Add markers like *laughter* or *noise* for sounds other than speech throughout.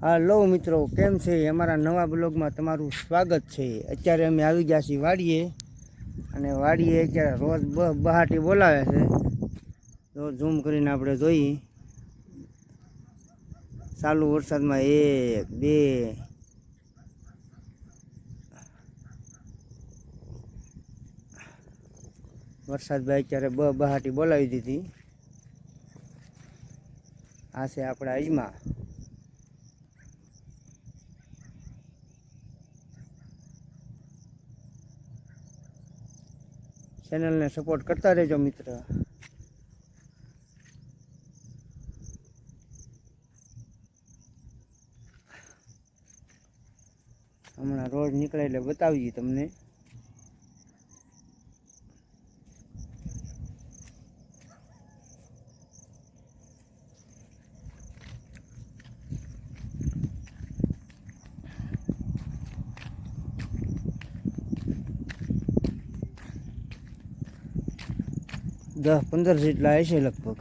હાલો મિત્રો, કેમ છે? અમારા નવા બ્લોગમાં તમારું સ્વાગત છે. અત્યારે અમે આવી ગયા છીએ વાડીએ અને વાડીએ અત્યારે રોજ બહાટી બોલાવે છે. તો ઝૂમ કરીને આપણે જોઈએ. ચાલુ વરસાદમાં એક, બે વરસાદ ભાઈ અત્યારે બ બહાટી બોલાવી દીધી. આ છે આપણા અજમા ચેનલને સપોર્ટ કરતા રહેજો મિત્ર. હમણાં રોડ નીકળે એટલે બતાવીએ તમને. દસ પંદર જેટલા હશે લગભગ.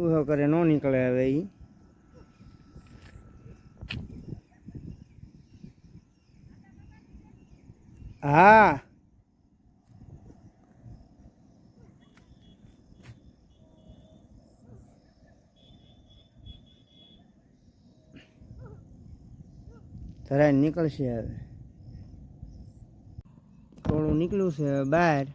ઉહો કરે નો નીકળે હવે એ હા. ધરાઈ નીકળશે હવે. થોડું નીકળ્યું છે બહાર.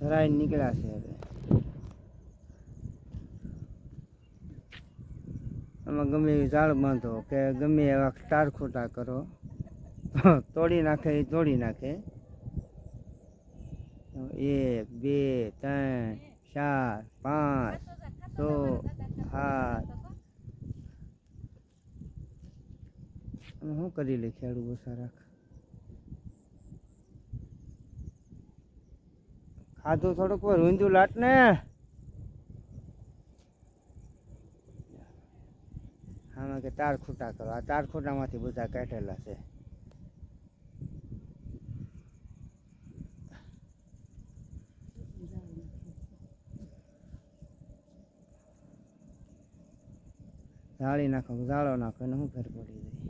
ધરાઈ નીકળ્યા છે હવે. આમાં ગમે એવી ઝાડ બાંધો કે ગમે એવા તાર ખોટા કરો. *laughs* તોડી નાખે, એ તોડી નાખે. એક, બે, ત્રણ, ચાર, પાંચ, છ, સાત. શું કરી લે ખેડૂત ઓછા ખાધું થોડુંક રૂંધું લાટ ને આમાં કે તાર ખૂટા કરો. આ તાર ખૂટામાંથી બધા કાઢેલા છે. જાળી નાખો જાળો નાખો, એને હું ફેર પડી જાય?